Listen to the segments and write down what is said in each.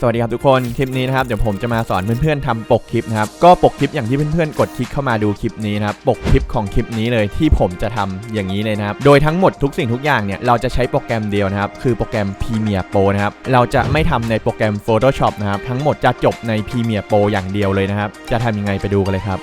สวัสดีครับทุกคน คลิปนี้นะครับเดี๋ยวผมจะมาสอนเพื่อนๆทำปกคลิปนะครับก็ปกคลิปอย่างที่เพื่อนๆกดคลิกเข้ามาดูคลิปนี้นะครับปกคลิปของคลิปนี้เลยที่ผมจะทำอย่างนี้เลยนะครับโดยทั้งหมดทุกสิ่งทุกอย่างเนี่ยเราจะใช้โปรแกรมเดียวนะครับคือโปรแกรม Premiere Pro นะครับเราจะไม่ทำในโปรแกรม Photoshop นะครับทั้งหมดจะจบใน Premiere Pro อย่างเดียวเลยนะครับจะทำยังไงไปดูกันเลยครับ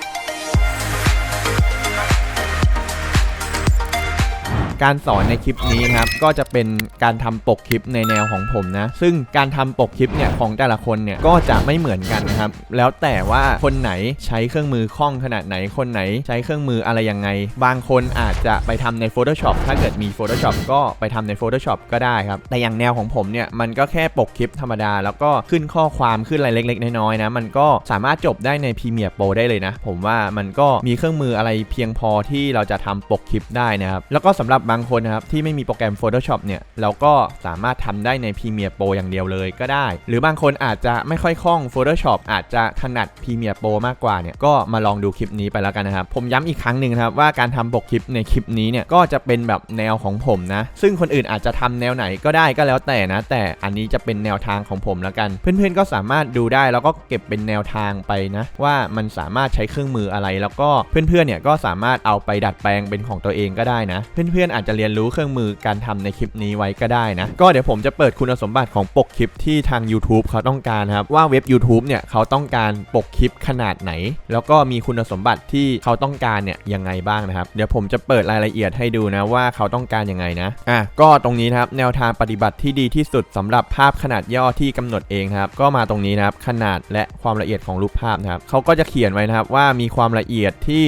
การสอนในคลิปนี้ครับก็จะเป็นการทำปกคลิปในแนวของผมนะ ซึ่งการทำปกคลิปเนี่ยของแต่ละคนเนี่ยก็จะไม่เหมือนกันนะครับ แล้วแต่ว่าคนไหนใช้เครื่องมือคล่องขนาดไหนคนไหนใช้เครื่องมืออะไรยังไง บางคนอาจจะไปทำใน Photoshop ถ้าเกิดมี Photoshop ก็ไปทำใน Photoshop ก็ได้ครับ แต่อย่างแนวของผมเนี่ยมันก็แค่ปกคลิปธรรมดา แล้วก็ขึ้นข้อความขึ้นอะไรเล็ก ๆ น้อยๆนะมันก็สามารถจบได้ใน Premiere Pro ได้เลยนะ ผมว่ามันก็มีเครื่องมืออะไรเพียงพอที่เราจะทำปกคลิปได้นะครับแล้วก็สำหรับบางคนนะครับที่ไม่มีโปรแกรม Photoshop เนี่ยเราก็สามารถทำได้ใน Premiere Pro อย่างเดียวเลยก็ได้ หรือบางคนอาจจะไม่ค่อยคล่อง Photoshop อาจจะถนัด Premiere Pro มากกว่าเนี่ยก็มาลองดูคลิปนี้ไปแล้วกันนะครับ ผมย้ำอีกครั้งหนึ่งนะครับว่าการทำปกคลิปในคลิปนี้เนี่ยก็จะเป็นแบบแนวของผมนะ ซึ่งคนอื่นอาจจะทำแนวไหนก็ได้ก็แล้วแต่นะ แต่อันนี้จะเป็นแนวทางของผมแล้วกัน เพื่อนๆก็สามารถดูได้แล้วก็เก็บเป็นแนวทางไปนะว่ามันสามารถใช้เครื่องมืออะไร แล้วก็เพื่อนๆเนี่ยก็สามารถเอาไปดัดแปลงเป็นของตัวเองก็ได้นะ เพื่อนๆอาจจะเรียนรู้เครื่องมือการทำในคลิปนี้ไว้ก็ได้นะ ก็เดี๋ยวผมจะเปิดคุณสมบัติของปกคลิปที่ทาง YouTube เขาต้องการครับ ว่าเว็บ YouTube เนี่ยเขาต้องการปกคลิปขนาดไหน แล้วก็มีคุณสมบัติที่เขาต้องการเนี่ยยังไงบ้างนะครับ เดี๋ยวผมจะเปิดรายละเอียดให้ดูนะว่าเขาต้องการยังไงนะ อะก็ตรงนี้นะครับแนวทางปฏิบัติที่ดีที่สุดสำหรับภาพขนาดย่อที่กำหนดเองครับ ก็มาตรงนี้นะครับขนาดและความละเอียดของรูปภาพนะครับเขาก็จะเขียนไว้นะครับว่ามีความละเอียดที่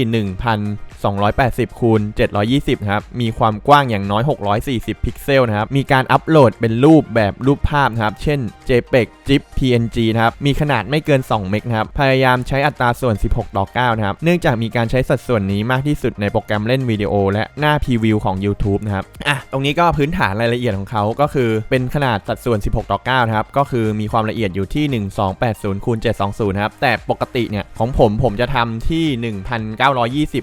1000 280คูณ720ครับ มีความกว้างอย่างน้อย 640 พิกเซลนะครับ มีการอัปโหลดเป็นรูปแบบรูปภาพนะครับ เช่น JPEG GIF PNG นะครับ มีขนาดไม่เกิน 2 เมกนะครับ พยายามใช้อัตราส่วน 16 ต่อ 9 นะครับ เนื่องจากมีการใช้สัดส่วนนี้มากที่สุดในโปรแกรมเล่นวิดีโอ และหน้าพรีวิวของ YouTube นะครับ อะ ตรงนี้ก็พื้นฐานรายละเอียดของเขาก็คือเป็นขนาดสัดส่วน 16 ต่อ 9 นะครับ ก็คือมีความละเอียดอยู่ที่ 1280คูณ720นะครับ แต่ปกติเนี่ยของผมผมจะทำที่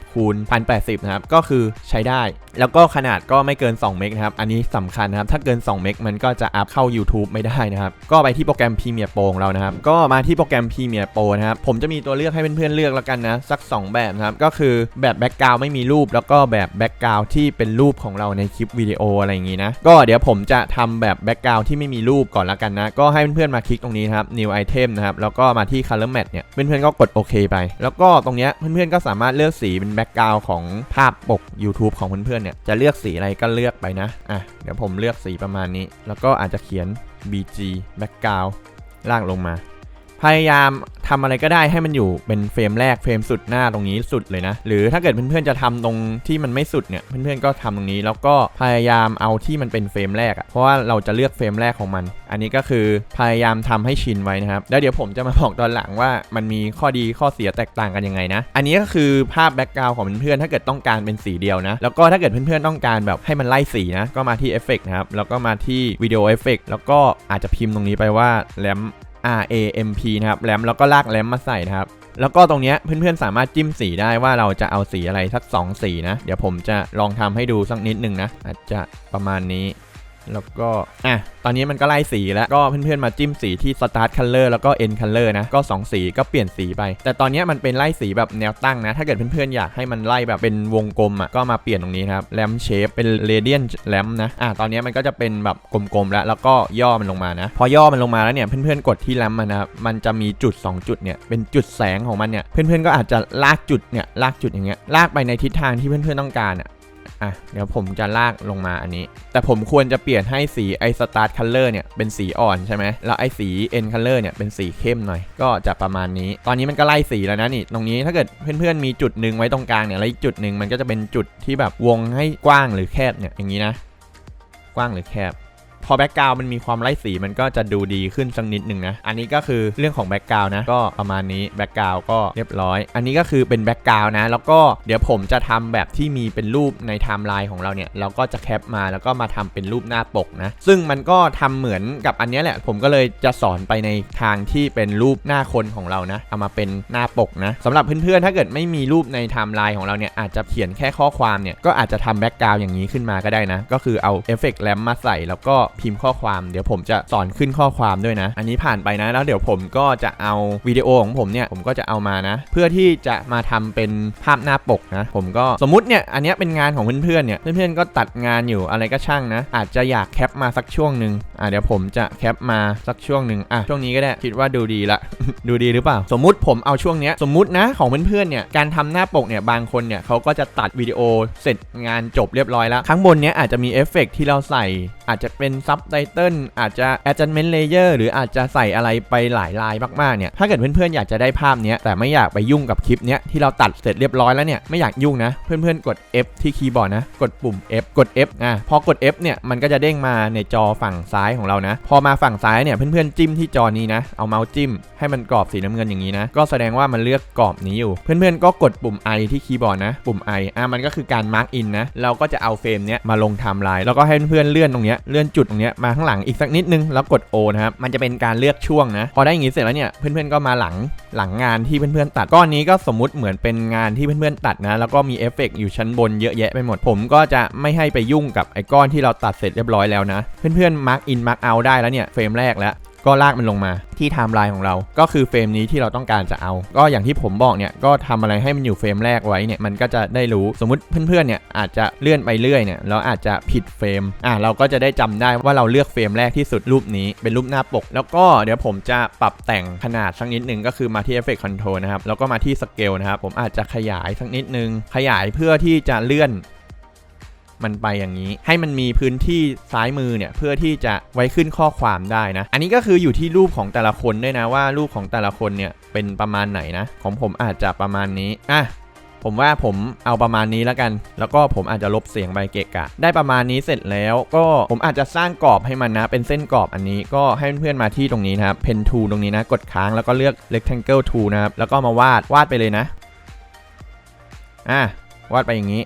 1920คูณ1080 นะครับ ก็คือใช้ได้ แล้วก็ขนาดก็ไม่เกิน 2 เมกนะครับ อันนี้สำคัญนะครับ ถ้าเกิน 2 เมกมันก็จะอัพเข้า YouTube ไม่ได้นะครับ ก็ไปที่โปรแกรม Premiere Pro ของเรานะครับ ก็มาที่โปรแกรม Premiere Pro นะครับ ผมจะมีตัวเลือกให้เพื่อนๆเลือกแล้วกันนะ สัก 2 แบบนะครับ ก็คือแบบแบ็กกราวไม่มีรูป แล้วก็แบบแบ็กกราวที่เป็นรูปของเราในคลิปวิดีโออะไรอย่างงี้นะ ก็เดี๋ยวผมจะทำแบบแบ็กกราวที่ไม่มีรูปก่อนแล้วกันนะ ก็ให้เพื่อนๆมาคลิกตรงนี้นะครับ New Item นะครับ แล้วก็มาที่ Color Match เนี่ย เพื่อนๆก็กดโอเคไป แล้วก็ตรงเนี้ยเพื่อนๆก็สามารถเลือกสีเป็นแบ็กกราวของภาพปก YouTube ของเพื่อนๆเนี่ยจะเลือกสีอะไรก็เลือกไปนะอะเดี๋ยวผมเลือกสีประมาณนี้ แล้วก็อาจจะเขียน BG background ลากลงมา พยายามทำอะไรก็ได้ให้มันอยู่เป็นเฟรมแรกเฟรมสุดหน้าตรงนี้สุดเลยนะ หรือถ้าเกิดเพื่อนๆจะทำตรงที่มันไม่สุดเนี่ยเพื่อนๆก็ทำตรงนี้แล้วก็พยายามเอาที่มันเป็นเฟรมแรกเพราะว่าเราจะเลือกเฟรมแรกของมัน อันนี้ก็คือพยายามทำให้ชินไว้นะครับแล้วเดี๋ยวผมจะมาบอกตอนหลังว่ามันมีข้อดีข้อเสียแตกต่างกันยังไงนะ อันนี้ก็คือภาพแบ็กกราวของเพื่อนๆถ้าเกิดต้องการเป็นสีเดียวนะ แล้วก็ถ้าเกิดเพื่อนๆต้องการแบบให้มันไล่สีนะก็มาที่เอฟเฟกนะครับแล้วก็มาที่วิดีโอเอฟเฟกแล้วก็อาจจะพิมพ์ตรงนี้ไปว่าแรม R A M P นะครับแรมแล้วก็ลากแรมมาใส่นะครับ แล้วก็ตรงนี้เพื่อนๆสามารถจิ้มสีได้ว่าเราจะเอาสีอะไรสัก 2 สีนะ เดี๋ยวผมจะลองทำให้ดูสักนิดหนึ่งนะอาจจะประมาณนี้ แล้วก็ อะ ตอนนี้มันก็ไล่สีแล้ว ก็เพื่อนๆมาจิ้มสีที่ start color แล้วก็ end color นะ ก็ 2 สีก็เปลี่ยนสีไป แต่ตอนนี้มันเป็นไล่สีแบบแนวตั้งนะ ถ้าเกิดเพื่อนๆอยากให้มันไล่แบบเป็นวงกลมอะ ก็มาเปลี่ยนตรงนี้ครับ lamp shape เป็น radiant lamp นะ อะ ตอนนี้มันก็จะเป็นแบบกลมๆแล้ว แล้วก็ย่อมันลงมานะ พอย่อมันลงมาแล้วเนี่ย เพื่อนๆกดที่ lamp มันนะมันจะมีจุด 2 จุดเนี่ย เป็นจุดแสงของมันเนี่ย เพื่อนๆก็อาจจะลากจุดเนี่ย ลากจุดอย่างเงี้ย ลากไปในทิศทางที่เพื่อนๆต้องการอะ อะเดี๋ยวผมจะลากลงมาอันนี้ แต่ผมควรจะเปลี่ยนให้สีไอสตาร์ทคัลเลอร์เนี่ยเป็นสีอ่อนใช่ไหมแล้วไอสีเอ็นคัลเลอร์เนี่ยเป็นสีเข้มหน่อย ก็จะประมาณนี้ ตอนนี้มันก็ไล่สีแล้วนะนี่ตรงนี้ถ้าเกิดเพื่อนๆมีจุดหนึ่งไว้ตรงกลางเนี่ยแล้วอีกจุดหนึ่งมันก็จะเป็นจุดที่แบบวงให้กว้างหรือแคบเนี่ยอย่างนี้นะ กว้างหรือแคบ พอแบ็กกราวมันมีความไล่สีมันก็จะดูดีขึ้นสักนิดหนึ่งนะ อันนี้ก็คือเรื่องของแบ็กกราวนะ ก็ประมาณนี้แบ็กกราวก็เรียบร้อย อันนี้ก็คือเป็นแบ็กกราวนะ แล้วก็เดี๋ยวผมจะทำแบบที่มีเป็นรูปในไทม์ไลน์ของเราเนี่ย เราก็จะแคปมาแล้วก็มาทำเป็นรูปหน้าปกนะ ซึ่งมันก็ทำเหมือนกับอันนี้แหละ ผมก็เลยจะสอนไปในทางที่เป็นรูปหน้าคนของเรานะ เอามาเป็นหน้าปกนะสำหรับเพื่อนๆ ถ้าเกิดไม่มีรูปในไทม์ไลน์ของเราเนี่ย อาจจะเขียนแค่ข้อความเนี่ย ก็อาจจะทำแบ็กกราวอย่างนี้ขึ้นมาก็ได้นะ ก็คือเอาเอฟเฟกต์แรมมาใส่แล้วก็พิมพ์ข้อความเดี๋ยวผมจะสอนขึ้นข้อความด้วยนะ อันนี้ผ่านไปนะ แล้วเดี๋ยวผมก็จะเอาวิดีโอของผมเนี่ยผมก็จะเอามานะ เพื่อที่จะมาทำเป็นภาพหน้าปกนะ ผมก็สมมติเนี่ยอันนี้เป็นงานของเพื่อนๆเนี่ยเพื่อนๆก็ตัดงานอยู่อะไรก็ช่างนะ อาจจะอยากแคปมาสักช่วงหนึ่ง อะเดี๋ยวผมจะแคปมาสักช่วงหนึ่งอะช่วงนี้ก็ได้คิดว่าดูดีละ ดูดีหรือเปล่า สมมุติผมเอาช่วงเนี้ยสมมุตินะของเพื่อนๆเนี่ยการทำหน้าปกเนี่ยบางคนเนี่ยเขาก็จะตัดวิดีโอเสร็จงานจบเรียบร้อยแล้วข้างบนเนี้ยอาจจะมีเอฟเฟกต์ที่เราใส่ อาจจะเป็นซับไตเติลอาจจะ adjustment layer หรืออาจจะใส่อะไรไปหลายลายมากๆเนี่ยถ้าเกิดเพื่อนๆอยากจะได้ภาพเนี้ยแต่ไม่อยากไปยุ่งกับคลิปเนี้ยที่เราตัดเสร็จเรียบร้อยแล้วเนี่ยไม่อยากยุ่งนะเพื่อนๆกด F ที่คีย์บอร์ดนะกดปุ่ม F กด F อะพอกด F เนี่ยมันก็จะเด้งมาในจอฝั่งซ้ายของเรานะ พอมาฝั่งซ้ายเนี่ยเพื่อนๆจิ้มที่จอนี้นะ เอาเมาส์จิ้มให้มันกรอบสีน้ำเงินอย่างนี้นะ ก็แสดงว่ามันเลือกกรอบนี้อยู่ เพื่อนๆก็กดปุ่ม I ที่คีย์บอร์ดนะ ปุ่ม I อะมันก็คือการ mark in นนะ เราก็จะเอาเฟรมเนี้ยมาลงไทม์ไลน์แล้วก็ให้เพื่อนๆเลื่อนตรงเนี้ยเลื่อนจุดตรงเนี้ยมาข้างหลังอีกสักนิดนึงแล้วกด O นะครับมันจะเป็นการเลือกช่วงนะพอได้อย่างนี้เสร็จแล้วเนี่ยเพื่อนๆก็มาหลังหลังงานที่เพื่อนๆตัดก้อนนี้ก็สมมุติเหมือนเป็นงานที่เพื่อนๆตัดนะ แล้วก็มีเอฟเฟกอยู่ชั้นบนเยอะแยะไปหมดผมก็จะไม่ให้ไปยุ่งกับไอ้ก้อนที่เราตัดเสร็จเรียบร้อยแล้วนะ เพื่อนๆ mark in mark out ได้แล้วเนี่ยเฟรมแรกแล้วก็ลากมันลงมาที่ไทม์ไลน์ของเรา ก็คือเฟรมนี้ที่เราต้องการจะเอา ก็อย่างที่ผมบอกเนี่ยก็ทำอะไรให้มันอยู่เฟรมแรกไว้เนี่ยมันก็จะได้รู้สมมุติเพื่อนๆเนี่ยอาจจะเลื่อนไปเรื่อยเนี่ยเราอาจจะผิดเฟรมอะเราก็จะได้จำได้ว่าเราเลือกเฟรมแรกที่สุดรูปนี้เป็นรูปหน้าปก แล้วก็เดี๋ยวผมจะปรับแต่งขนาดสักนิดนึงก็คือมาที่ Effect Control นะครับแล้วก็มาที่ Scale นะครับผมอาจจะขยายสักนิดนึงขยายเพื่อที่จะเลื่อน มันไปอย่างนี้ ให้มันมีพื้นที่ซ้ายมือเนี่ยเพื่อที่จะไว้ขึ้นข้อความได้นะ อันนี้ก็คืออยู่ที่รูปของแต่ละคนด้วยนะว่ารูปของแต่ละคนเนี่ยเป็นประมาณไหนนะ ของผมอาจจะประมาณนี้อะผมว่าผมเอาประมาณนี้แล้วกัน แล้วก็ผมอาจจะลบเสียงใบเกะกะ ได้ประมาณนี้เสร็จแล้วก็ผมอาจจะสร้างกรอบให้มันนะ เป็นเส้นกรอบอันนี้ก็ให้เพื่อนๆมาที่ตรงนี้นะครับ pen tool ตรงนี้นะ กดค้างแล้วก็เลือก rectangle tool นะครับ แล้วก็มาวาดวาดไปเลยนะ อะวาดไปอย่างนี้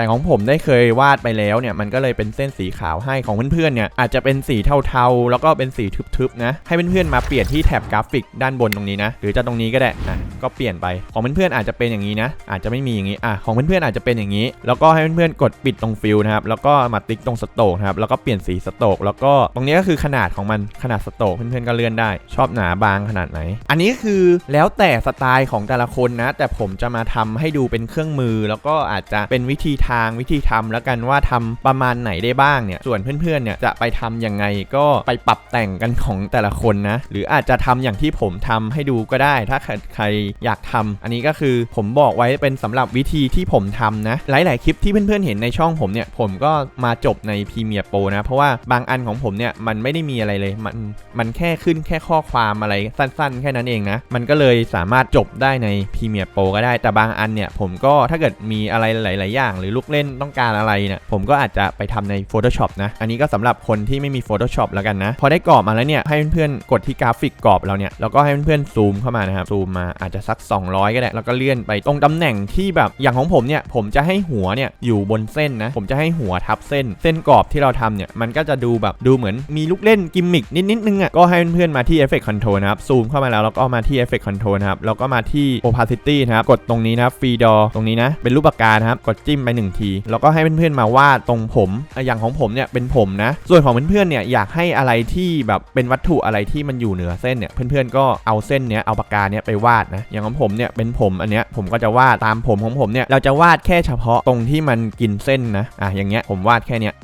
แต่ของผมได้เคยวาดไปแล้วเนี่ยมันก็เลยเป็นเส้นสีขาวให้ของเพื่อนๆเนี่ยอาจจะเป็นสีเทาๆ แล้วก็เป็นสีทึบๆนะให้เพื่อนๆมาเปลี่ยนที่แถบกราฟิกด้านบนตรงนี้นะหรือจะตรงนี้ก็ได้อะก็เปลี่ยนไปของเพื่อนๆอาจจะเป็นอย่างนี้นะ อาจจะไม่มีอย่างนี้อะของเพื่อนๆอาจจะเป็นอย่างนี้ แล้วก็ให้เพื่อนๆกดปิดตรงฟิลนะครับแล้วก็มาติ๊กตรงสโตกนะครับแล้วก็เปลี่ยนสีสโตกแล้วก็ตรงนี้ก็คือขนาดของมันขนาดสโตกเพื่อนๆก็เลื่อนได้ ชอบหนาบางขนาดไหน อันนี้คือแล้วแต่สไตล์ของแต่ละคนนะ แต่ผมจะมาทำให้ดูเป็นเครื่องมือ แล้วก็อาจจะเป็นวิธีทางวิธีทำแล้วกันว่าทำประมาณไหนได้บ้างเนี่ย ส่วนเพื่อนๆเนี่ยจะไปทำยังไงก็ไปปรับแต่งกันของแต่ละคนนะ หรืออาจจะทำอย่างที่ผมทำให้ดูก็ได้ ถ้าใครอยากทำอันนี้ก็คือผมบอกไว้เป็นสำหรับวิธีที่ผมทำนะ หลาย ๆ คลิปที่เพื่อนๆเห็นในช่องผมเนี่ย ผมก็มาจบใน Premiere Pro นะ เพราะว่าบางอันของผมเนี่ยมันไม่ได้มีอะไรเลย มันมันแค่ขึ้นแค่ข้อความอะไรสั้น ๆ แค่นั้นเองนะ มันก็เลยสามารถจบได้ใน Premiere Pro ก็ได้ แต่บางอันเนี่ยผมก็ถ้าเกิดมีอะไรหลาย ๆ อย่างหรือลูกเล่นต้องการอะไรเนี่ยผมก็อาจจะไปทำใน Photoshop นะ อันนี้ก็สำหรับคนที่ไม่มี Photoshop แล้วกันนะ พอได้กรอบมาแล้วเนี่ย ให้เพื่อนๆกดที่กราฟิกกรอบเราเนี่ย แล้วก็ให้เพื่อนๆซูมเข้ามานะครับ ซูมมาอาจจะสัก 200 ก็ได้ แล้วก็เลื่อนไปตรงตำแหน่งที่แบบอย่างของผมเนี่ย ผมจะให้หัวเนี่ยอยู่บนเส้นนะ ผมจะให้หัวทับเส้น เส้นกรอบที่เราทำเนี่ย มันก็จะดูแบบดูเหมือนมีลูกเล่นกิมมิกนิดๆนึงอะ ก็ให้เพื่อนๆมาที่ Effect Control นะครับ ซูมเข้ามาแล้วแล้วก็มาที่ Effect Control นะครับ แล้วก็มาที่ Opacity นะครับ กดตรงนี้นะครับ Free Door ตรงนี้นะ เป็นรูปปากกานะครับ กดจิ้มไปหนึ่งที แล้วก็ให้เพื่อนๆมาวาดตรงผมอย่างของผมเนี่ยเป็นผมนะ ส่วนของเพื่อนๆเนี่ยอยากให้อะไรที่แบบเป็นวัตถุอะไรที่มันอยู่เหนือเส้นเนี่ยเพื่อนๆก็เอาเส้นเนี้ยเอาปากกาเนี้ยไปวาดนะอย่างของผมเนี่ยเป็นผมอันเนี้ยผมก็จะวาดตามผมของผมเนี่ยเราจะวาดแค่เฉพาะตรงที่มันกินเส้นนะอะอย่างเงี้ยผมวาดแค่เนี้ย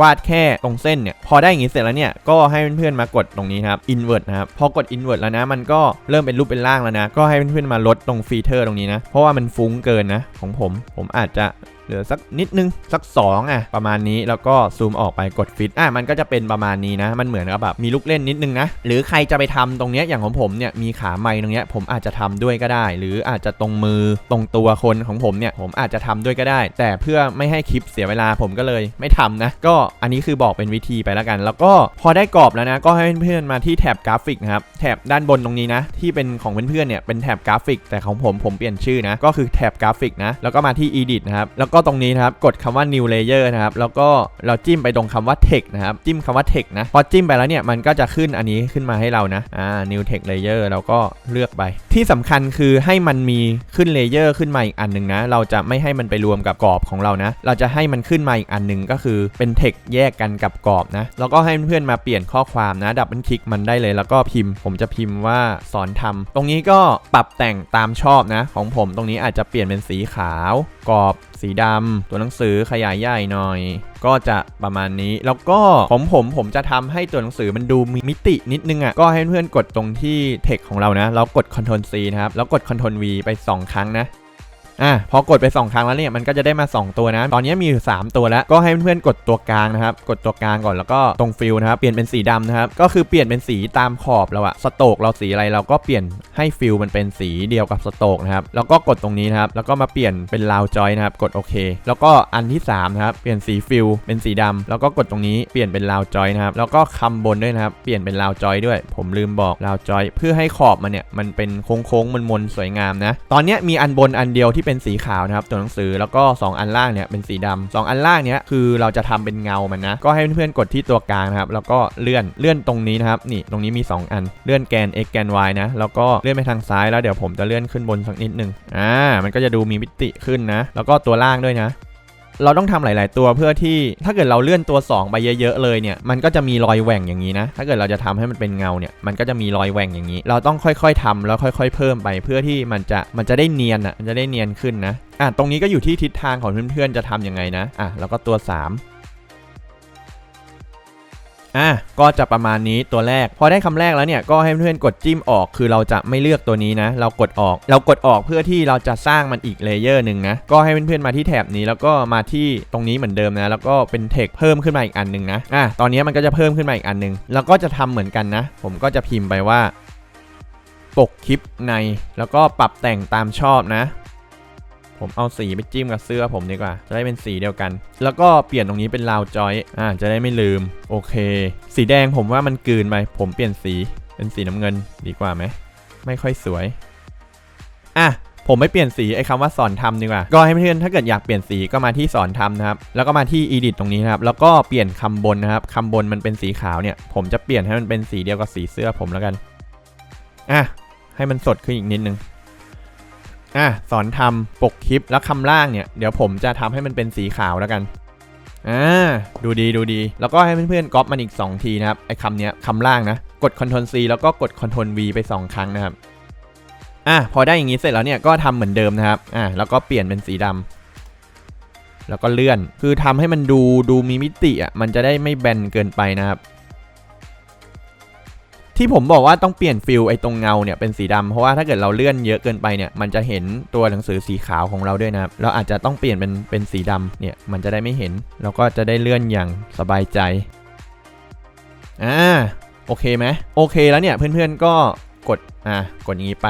วาดแค่ตรงเส้นเนี่ย พอได้อย่างนี้เสร็จแล้วเนี่ย ก็ให้เพื่อนๆมากดตรงนี้ครับ invert นะครับ พอกด invert แล้วนะ มันก็เริ่มเป็นรูปเป็นร่างแล้วนะ ก็ให้เพื่อนๆมาลดตรงฟีเตอร์ตรงนี้นะ เพราะว่ามันฟุ้งเกินนะ ของผม ผมอาจจะ เหลือสักนิดนึงสัก2อะประมาณนี้แล้วก็ซูมออกไปกดฟิตอะมันก็จะเป็นประมาณนี้นะ มันเหมือนกับแบบมีลูกเล่นนิดนึงนะหรือใครจะไปทำตรงเนี้ยอย่างของผมเนี่ยมีขาไม้ตรงเนี้ยผมอาจจะทำด้วยก็ได้ หรืออาจจะตรงมือตรงตัวคนของผมเนี่ยผมอาจจะทำด้วยก็ได้ แต่เพื่อไม่ให้คลิปเสียเวลาผมก็เลยไม่ทำนะ ก็อันนี้คือบอกเป็นวิธีไปแล้วกัน แล้วก็พอได้กรอบแล้วนะ ก็ให้เพื่อนๆมาที่แถบกราฟิกนะครับแถบด้านบนตรงนี้นะ ที่เป็นของเพื่อนๆเนี่ยเป็นแถบกราฟิก แต่ของผมผมเปลี่ยนชื่อนะก็คือแถบกราฟิกนะแล้วก็มาที่ edit นะครับแล้วก็ก็ตรงนี้นะครับกดคำว่า new layer นะครับแล้วก็เราจิ้มไปตรงคำว่า text นะครับจิ้มคำว่า text นะพอจิ้มไปแล้วเนี่ยมันก็จะขึ้นอันนี้ขึ้นมาให้เรานะอ่า new text layer เราก็เลือกไป ที่สำคัญคือให้มันมีขึ้นเลเยอร์ขึ้นมาอีกอันหนึ่งนะเราจะไม่ให้มันไปรวมกับกรอบของเรานะเราจะให้มันขึ้นมาอีกอันหนึ่งก็คือเป็น text แยกกันกับกรอบนะแล้วก็ให้เพื่อนมาเปลี่ยนข้อความนะดับเบิลคลิกมันได้เลย แล้วก็พิมพ์ ผมจะพิมพ์ว่าสอนทำตรงนี้ก็ปรับแต่งตามชอบนะ ของผมตรงนี้อาจจะเปลี่ยนเป็นสีขาว กรอบสีดำตัวหนังสือขยายใหญ่หน่อย ก็จะประมาณนี้ แล้วก็ผมผมผมจะทำให้ตัวหนังสือมันดูมีมิตินิดนึงอะก็ให้เพื่อนกดตรงที่เทคของเรานะ แล้วกด Ctrl C นะครับแล้วกด Ctrl V ไป 2 ครั้งนะ อะพอกดไป 2 ครั้งแล้วเนี่ยมันก็จะได้มา 2 ตัวนะ ตอนนี้มีอยู่ 3 ตัวแล้ว ก็ให้เพื่อนๆกดตัวกลางนะครับ กดตัวกลางก่อนแล้วก็ตรงฟิลนะครับ เปลี่ยนเป็นสีดำนะครับ ก็คือเปลี่ยนเป็นสีตามขอบเราอะสโตกเราสีอะไรเราก็เปลี่ยนให้ฟิลมันเป็นสีเดียวกับสโตกนะครับ แล้วก็กดตรงนี้นะครับ แล้วก็มาเปลี่ยนเป็นลาวจอยนะครับ กดโอเค แล้วก็อันที่3นะครับ เปลี่ยนสีฟิลเป็นสีดำแล้วก็กดตรงนี้เปลี่ยนเป็นลาวจอยนะครับ แล้วก็คำบนด้วยนะครับ เปลี่ยนเป็นลาวจอยด้วย ผมลืมบอกลาวจอย เพื่อให้ขอบมันเนี่ยมันเป็นโค้งๆมนๆสวยงามนะ ตอนนี้มีอันบนอันเดียวที่เป็นสีขาวนะครับตัวหนังสือแล้วก็ 2 อันล่างเนี่ยเป็นสีดำสองอันล่างเนี้ยคือเราจะทำเป็นเงามันนะ ก็ให้เพื่อนๆกดที่ตัวกลางนะครับแล้วก็เลื่อนเลื่อนตรงนี้นะครับนี่ตรงนี้มี 2 อันเลื่อนแกน x แกน y นะแล้วก็เลื่อนไปทางซ้ายแล้วเดี๋ยวผมจะเลื่อนขึ้นบนสักนิดหนึ่งอ่ามันก็จะดูมีมิติขึ้นนะ แล้วก็ตัวล่างด้วยนะ เราต้องทำหลาย ๆ ตัวเพื่อที่ถ้าเกิดเราเลื่อนตัว 2 ไปเยอะ ๆ เลยเนี่ยมันก็จะมีรอยแหว่งอย่างนี้นะ ถ้าเกิดเราจะทำให้มันเป็นเงาเนี่ยมันก็จะมีรอยแหว่งอย่างนี้ เราต้องค่อย ๆทำแล้วค่อย ๆ เพิ่มไปเพื่อที่มันจะมันจะได้เนียนอะมันจะได้เนียนขึ้นนะอะตรงนี้ก็อยู่ที่ทิศทางของเพื่อน ๆ จะทำยังไงนะอะแล้วก็ตัว 3 อะก็จะประมาณนี้ตัวแรก พอได้คำแรกแล้วเนี่ยก็ให้เพื่อนๆกดจิ้มออก คือเราจะไม่เลือกตัวนี้นะ เรากดออก เรากดออกเพื่อที่เราจะสร้างมันอีกเลเยอร์หนึ่งนะ ก็ให้เพื่อนๆมาที่แถบนี้แล้วก็มาที่ตรงนี้เหมือนเดิมนะ แล้วก็เป็นเทคเพิ่มขึ้นมาอีกอันหนึ่งนะ อะตอนนี้มันก็จะเพิ่มขึ้นมาอีกอันหนึ่งแล้วก็จะทำเหมือนกันนะ ผมก็จะพิมพ์ไปว่าปกคลิปใน แล้วก็ปรับแต่งตามชอบนะ ผมเอาสีไปจิ้มกับเสื้อผมดีกว่า จะได้เป็นสีเดียวกัน แล้วก็เปลี่ยนตรงนี้เป็นลาวจอย อ่า จะได้ไม่ลืม โอเค สีแดงผมว่ามันกืนไป ผมเปลี่ยนสี เป็นสีน้ำเงินดีกว่าไหม ไม่ค่อยสวย อะ ผมไม่เปลี่ยนสีไอ้คำว่าสอนทำดีกว่า ก็ให้เพื่อนถ้าเกิดอยากเปลี่ยนสีก็มาที่สอนทำนะครับ แล้วก็มาที่ edit ตรงนี้นะครับ แล้วก็เปลี่ยนคำบนนะครับคำบนมันเป็นสีขาวเนี่ย ผมจะเปลี่ยนให้มันเป็นสีเดียวกับสีเสื้อผมแล้วกัน อะ ให้มันสดขึ้นอีกนิดนึง อะสอนทำปกคลิปแล้วคำล่างเนี่ยเดี๋ยวผมจะทำให้มันเป็นสีขาวแล้วกันอ่าดูดีดูดี แล้วก็ให้เพื่อนๆก๊อปมันอีก 2 ทีนะครับไอ้คำเนี้ยคำล่างนะ กด Ctrl C แล้วก็กด Ctrl V ไป 2 ครั้งนะครับอะพอได้อย่างนี้เสร็จแล้วเนี่ยก็ทำเหมือนเดิมนะครับอะแล้วก็เปลี่ยนเป็นสีดำแล้วก็เลื่อน คือทำให้มันดูดูมีมิติอะ มันจะได้ไม่แบนเกินไปนะครับ ที่ผมบอกว่าต้องเปลี่ยนฟิลไอ้ตรงเงาเนี่ยเป็นสีดำเพราะว่าถ้าเกิดเราเลื่อนเยอะเกินไปเนี่ยมันจะเห็นตัวหนังสือสีขาวของเราด้วยนะครับเราอาจจะต้องเปลี่ยนเป็นเป็นสีดำเนี่ยมันจะได้ไม่เห็นเราก็จะได้เลื่อนอย่างสบายใจอ่าโอเคไหมโอเคแล้วเนี่ยเพื่อนๆก็กดอ่ากดอย่างนี้ไป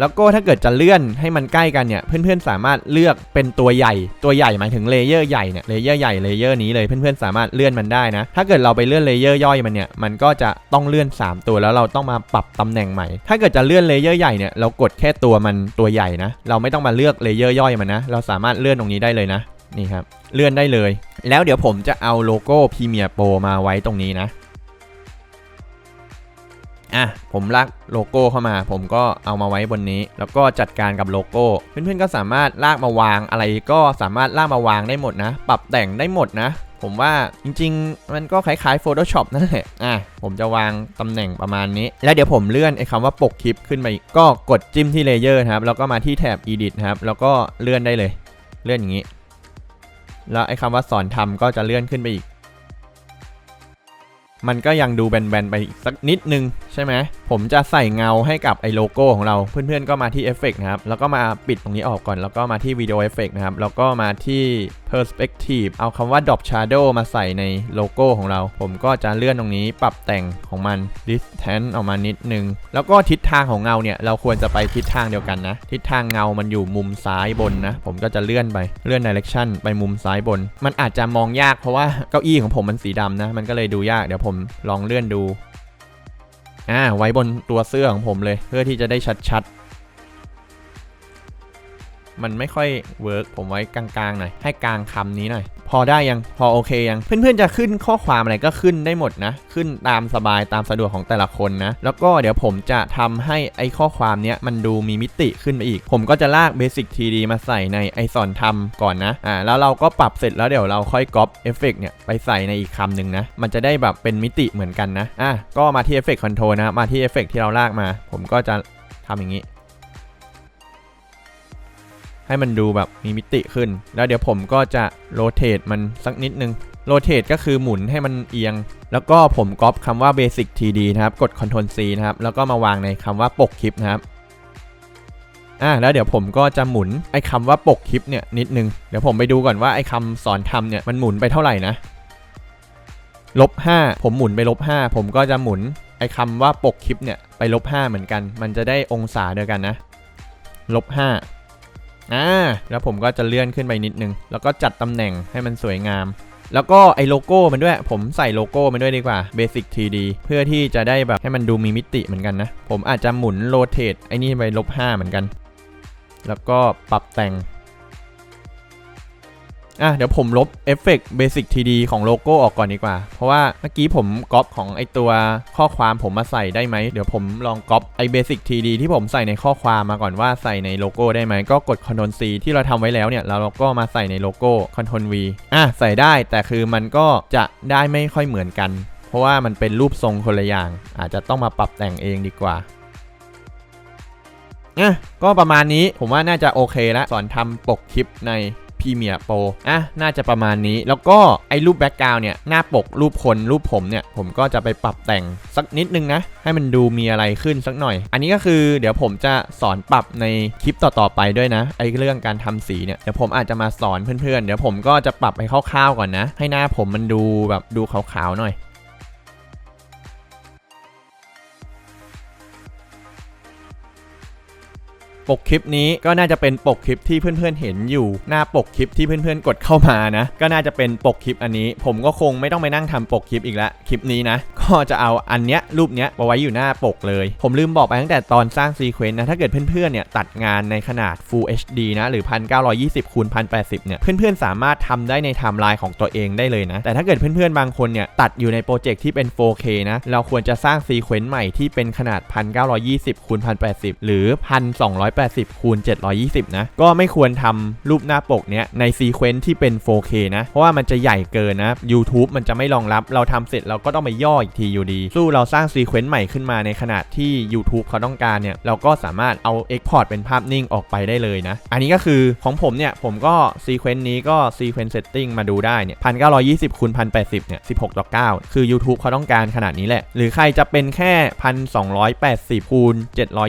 แล้วก็ถ้าเกิดจะเลื่อนให้มันใกล้กันเนี่ย เพื่อนๆสามารถเลือกเป็นตัวใหญ่ ตัวใหญ่หมายถึงเลเยอร์ใหญ่เนี่ยเลเยอร์ใหญ่เลเยอร์นี้เลยเพื่อนๆสามารถเลื่อนมันได้นะ ถ้าเกิดเราไปเลื่อนเลเยอร์ย่อยมันเนี่ย มันก็จะต้องเลื่อน 3 ตัวแล้วเราต้องมาปรับตำแหน่งใหม่ ถ้าเกิดจะเลื่อนเลเยอร์ใหญ่เนี่ยเรากดแค่ตัวมันตัวใหญ่นะ เราไม่ต้องมาเลือกเลเยอร์ย่อยมันนะ เราสามารถเลื่อนตรงนี้ได้เลยนะนี่ครับเลื่อนได้เลย แล้วเดี๋ยวผมจะเอาโลโก้ Premiere Pro มาไว้ตรงนี้นะ อะผมลากโลโก้เข้ามา ผมก็เอามาไว้บนนี้ แล้วก็จัดการกับโลโก้ เพื่อนๆก็สามารถลากมาวางอะไรก็สามารถลากมาวางได้หมดนะ ปรับแต่งได้หมดนะผมว่าจริงๆ มันก็คล้ายๆ Photoshop นั่นแหละ อะ ผมจะวางตำแหน่งประมาณนี้ แล้วเดี๋ยวผมเลื่อนไอ้คำว่าปกคลิปขึ้นมาอีกก็กดจิ้มที่เลเยอร์ครับ แล้วก็มาที่แถบ edit ครับ แล้วก็เลื่อนได้เลย เลื่อนอย่างนี้ แล้วไอ้คำว่าสอนทำก็จะเลื่อนขึ้นไปอีก มันก็ยังดูแบนๆไปอีกสักนิดนึงใช่ไหมผมจะใส่เงาให้กับไอ้โลโก้ของเราเพื่อนๆก็มาที่เอฟเฟกนะครับ แล้วก็มาปิดตรงนี้ออกก่อนแล้วก็มาที่วิดีโอเอฟเฟกนะครับ แล้วก็มาที่ perspective เอาคำว่า drop shadow มาใส่ในโลโก้ของเรา ผมก็จะเลื่อนตรงนี้ปรับแต่งของมัน distance ออกมานิดนึง แล้วก็ทิศทางของเงาเนี่ย เราควรจะไปทิศทางเดียวกันนะ ทิศทางเงามันอยู่มุมซ้ายบนนะ ผมก็จะเลื่อนไปเลื่อน direction ไปมุมซ้ายบน มันอาจจะมองยากเพราะว่าเก้าอี้ของผมมันสีดำนะ มันก็เลยดูยากเดี๋ยวผมลองเลื่อนดู อ่าไว้บนตัวเสื้อของผมเลย เพื่อที่จะได้ชัด มันไม่ค่อยเวิร์กผมไว้กลางๆหน่อยให้กลางคำนี้หน่อย พอได้ยังพอโอเคยังเพื่อนๆจะขึ้นข้อความอะไรก็ขึ้นได้หมดนะ ขึ้นตามสบายตามสะดวกของแต่ละคนนะ แล้วก็เดี๋ยวผมจะทำให้ไอ้ข้อความเนี้ยมันดูมีมิติขึ้นไปอีก ผมก็จะลาก Basic 3D มาใส่ในไอสอนทำก่อนนะอ่าแล้วเราก็ปรับเสร็จแล้วเดี๋ยวเราค่อยก๊อปเอฟเฟกเนี่ยไปใส่ในอีกคำหนึ่งนะ มันจะได้แบบเป็นมิติเหมือนกันนะอะก็มาที่เอฟเฟกคอนโทรนะมาที่เอฟเฟกที่เราลากมา ผมก็จะทำอย่างนี้ ให้มันดูแบบมีมิติขึ้น แล้วเดี๋ยวผมก็จะโรเตทมันสักนิดนึงโรเตทก็คือหมุนให้มันเอียง แล้วก็ผมก๊อปคำว่า basic 3D นะครับ กด Ctrl C นะครับ แล้วก็มาวางในคำว่าปกคลิปนะครับอ่าแล้วเดี๋ยวผมก็จะหมุนไอ้คำว่าปกคลิปเนี่ยนิดนึง เดี๋ยวผมไปดูก่อนว่าไอ้คำสอนทำเนี่ยมันหมุนไปเท่าไหร่นะลบ5ผมหมุนไปลบ5ผมก็จะหมุนไอ้คำว่าปกคลิปเนี่ยไปลบ5เหมือนกัน มันจะได้องศาเดียวกันนะลบ5 อ่าแล้วผมก็จะเลื่อนขึ้นไปนิดนึง แล้วก็จัดตำแหน่งให้มันสวยงาม แล้วก็ไอโลโก้มันด้วย ผมใส่โลโก้มันด้วยดีกว่า Basic 3D เพื่อที่จะได้แบบให้มันดูมีมิติเหมือนกันนะ ผมอาจจะหมุนโรเตทไอ้นี่ไปลบ5เหมือนกัน แล้วก็ปรับแต่ง อะเดี๋ยวผมลบเอฟเฟกต์ Basic 3D ของโลโก้ออกก่อนดีกว่า เพราะว่าเมื่อกี้ผมก๊อปของไอตัวข้อความผมมาใส่ได้ไหม เดี๋ยวผมลองก๊อปไอ Basic 3D ที่ผมใส่ในข้อความมาก่อนว่าใส่ในโลโก้ได้ไหม ก็กด Ctrl C ที่เราทำไว้แล้วเนี่ยแล้วเราก็มาใส่ในโลโก้ Ctrl V อะใส่ได้แต่คือมันก็จะได้ไม่ค่อยเหมือนกัน เพราะว่ามันเป็นรูปทรงคนละอย่าง อาจจะต้องมาปรับแต่งเองดีกว่าอะก็ประมาณนี้ผมว่าน่าจะโอเคแล้วสอนทำปกคลิปใน พรีเมียร์โปรอะน่าจะประมาณนี้แล้วก็ไอ้รูปแบ็กกราวเนี่ยหน้าปกรูปคนรูปผมเนี่ย ผมก็จะไปปรับแต่งสักนิดนึงนะ ให้มันดูมีอะไรขึ้นสักหน่อย อันนี้ก็คือเดี๋ยวผมจะสอนปรับในคลิปต่อๆไปด้วยนะ ไอ้เรื่องการทำสีเนี่ยเดี๋ยวผมอาจจะมาสอนเพื่อนๆ เดี๋ยวผมก็จะปรับไปคร่าวๆก่อนนะ ให้หน้าผมมันดูแบบดูขาวๆหน่อย ปกคลิปนี้ก็น่าจะเป็นปกคลิปที่เพื่อนๆเห็นอยู่ หน้าปกคลิปที่เพื่อนๆกดเข้ามานะ ก็น่าจะเป็นปกคลิปอันนี้ ผมก็คงไม่ต้องไปนั่งทำปกคลิปอีกแล้วคลิปนี้นะ ก็จะเอาอันเนี้ยรูปเนี้ยมาไว้อยู่หน้าปกเลย ผมลืมบอกไปตั้งแต่ตอนสร้างซีเควนต์นะถ้าเกิดเพื่อนๆเนี่ยตัดงานในขนาด Full HD นะหรือ 1920คูณ1080เนี่ยเพื่อนๆสามารถทำได้ในไทม์ไลน์ของตัวเองได้เลยนะ แต่ถ้าเกิดเพื่อนๆบางคนเนี่ยตัดอยู่ในโปรเจกต์ที่เป็น 4K นะเราควรจะสร้างซีเควนต์ใหม่ที่เป็นขนาด 1920คูณ1080หรือ 1280คูณ720 นะ ก็ไม่ควรทำรูปหน้าปกเนี้ยในซีเควนต์ที่เป็น 4K นะ เพราะว่ามันจะใหญ่เกินนะ YouTube มันจะไม่รองรับ เราทำเสร็จเราก็ต้องไปย่ออีกทีอยู่ดี สู้เราสร้างซีเควนต์ใหม่ขึ้นมาในขนาดที่ YouTube เขาต้องการเนี่ย เราก็สามารถเอา Export เป็นภาพนิ่งออกไปได้เลยนะ อันนี้ก็คือของผมเนี่ย ผมก็ซีเควนต์นี้ก็ซีเควนต์เซตติ้งมาดูได้เนี่ย1920คูณ1080เนี่ย16ต่อ9คือ YouTube เขาต้องการขนาดนี้แหละ หรือใครจะเป็นแค่1280คูณ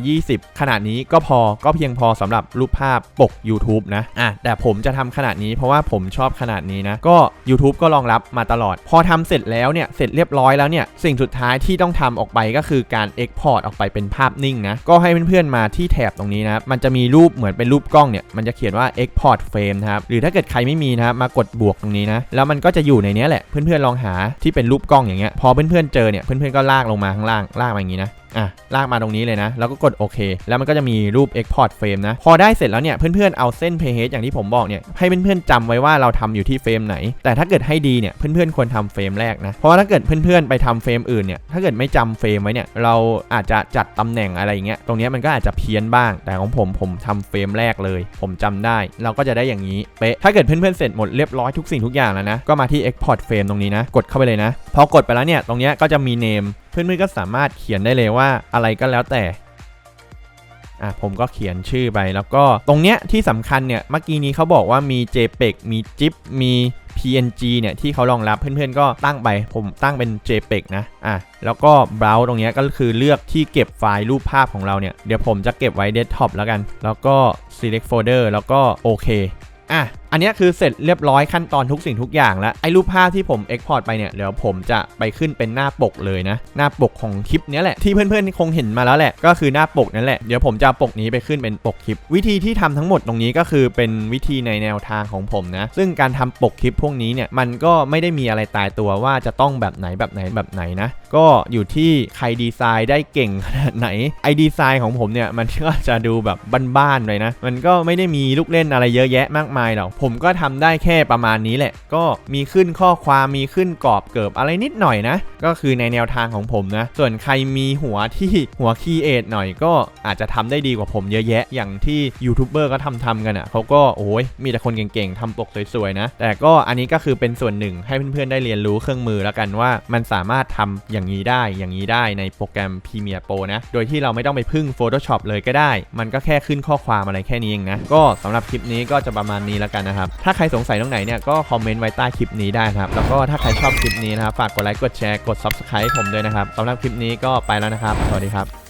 720ขนาดนี้ก็พอก็เพียงพอสำหรับรูปภาพปก YouTube นะอะแต่ผมจะทำขนาดนี้เพราะว่าผมชอบขนาดนี้นะ ก็ YouTube ก็รองรับมาตลอด พอทำเสร็จแล้วเนี่ยเสร็จเรียบร้อยแล้วเนี่ยสิ่งสุดท้ายที่ต้องทำออกไปก็คือการ Export ออกไปเป็นภาพนิ่งนะก็ให้เพื่อนๆมาที่แถบตรงนี้นะมันจะมีรูปเหมือนเป็นรูปกล้องเนี่ยมันจะเขียนว่า Export Frame นะครับหรือถ้าเกิดใครไม่มีนะครับมากดบวกตรงนี้นะแล้วมันก็จะอยู่ในนี้แหละเพื่อนๆลองหาที่เป็นรูปกล้องอย่างเงี้ยพอเพื่อนๆเจอเนี่ยเพื่อนๆก็ลากลงมาข้างล่างลากมาอย่างงี้นะอะลากมาตรงนี้เลยนะ แล้วก็กดโอเค แล้วมันก็จะมีรูป Export Frame นะ พอได้เสร็จแล้วเนี่ย เพื่อนๆ เอาเส้น pH อย่างที่ผมบอกเนี่ย ให้เพื่อนๆจำไว้ว่าเราทำอยู่ที่เฟรมไหน แต่ถ้าเกิดให้ดีเนี่ย เพื่อนๆ ควรทำเฟรมแรกนะ เพราะว่าถ้าเกิดเพื่อนๆ ไปทำเฟรมอื่นเนี่ย ถ้าเกิดไม่จำเฟรมไว้เนี่ย เราอาจจะจัดตำแหน่งอะไรอย่างเงี้ย ตรงนี้มันก็อาจจะเพี้ยนบ้าง แต่ของผมผมทำเฟรมแรกเลย ผมจำได้ เราก็จะได้อย่างนี้เป๊ะ ถ้าเกิดเพื่อนๆ เสร็จหมดเรียบร้อยทุกสิ่งทุกอย่างแล้วนะ ก็มาที่ Export Frame ตรงนี้นะ กดเข้าไปเลยนะ พอกดไปแล้วเนี่ย ตรงนี้ก็จะมี name เพื่อนๆก็สามารถเขียนได้เลยว่าอะไรก็แล้วแต่อะผมก็เขียนชื่อไปแล้วก็ตรงเนี้ยที่สำคัญเนี่ยเมื่อกี้นี้เขาบอกว่ามี JPEG มี JIP มี PNG เนี่ยที่เขารองรับเพื่อนๆ ก็ตั้งไป ผมตั้งเป็น JPEG นะอะแล้วก็ browse ตรงเนี้ยก็คือเลือกที่เก็บไฟล์รูปภาพของเราเนี่ย เดี๋ยวผมจะเก็บไว้ desktop แล้วกัน แล้วก็ select folder แล้วก็โอเคอะ อันนี้คือเสร็จเรียบร้อยขั้นตอนทุกสิ่งทุกอย่างแล้วไอ้รูปภาพที่ผม Export ไปเนี่ยเดี๋ยวผมจะไปขึ้นเป็นหน้าปกเลยนะ หน้าปกของคลิปนี้แหละที่เพื่อนๆคงเห็นมาแล้วแหละก็คือหน้าปกนั่นแหละเดี๋ยวผมจะปกนี้ไปขึ้นเป็นปกคลิป วิธีที่ทำทั้งหมดตรงนี้ก็คือเป็นวิธีในแนวทางของผมนะ ซึ่งการทำปกคลิปพวกนี้เนี่ยมันก็ไม่ได้มีอะไรตายตัวว่าจะต้องแบบไหนแบบไหนแบบไหนนะ ก็อยู่ที่ใครดีไซน์ได้เก่งขนาดไหนไอดีไซน์ของผมเนี่ยมันก็จะดูแบบบ้านๆเลยนะ มันก็ไม่ได้มีลูกเล่นอะไรเยอะแยะมากมายหรอกผมก็ทำได้แค่ประมาณนี้แหละ ก็มีขึ้นข้อความมีขึ้นกรอบเกิบอะไรนิดหน่อยนะ ก็คือในแนวทางของผมนะ ส่วนใครมีหัวที่หัวคีเอทหน่อยก็อาจจะทำได้ดีกว่าผมเยอะแยะ อย่างที่ยูทูบเบอร์ก็ทำทำกันอะ่ะเขาก็โอ้ยมีแต่คนเก่งๆทำปกสวยๆนะ แต่ก็อันนี้ก็คือเป็นส่วนหนึ่งให้เพื่อนๆได้เรียนรู้เครื่องมือแล้วกันว่ามันสามารถทำอย่างนี้ได้ อย่างนี้ได้ในโปรแกรม Premiere Pro นะ โดยที่เราไม่ต้องไปพึ่ง Photoshop เลยก็ได้ มันก็แค่ขึ้นข้อความอะไรแค่นี้เองนะ ก็สำหรับคลิปนี้ก็จะประมาณนี้แล้วกันนะครับ ถ้าใครสงสัยตรงไหนเนี่ยก็คอมเมนต์ไว้ใต้คลิปนี้ได้ครับ แล้วก็ถ้าใครชอบคลิปนี้นะครับ ฝากกดไลค์ กดแชร์ กด Subscribe ผมด้วยนะครับสำหรับคลิปนี้ก็ไปแล้วนะครับ สวัสดีครับ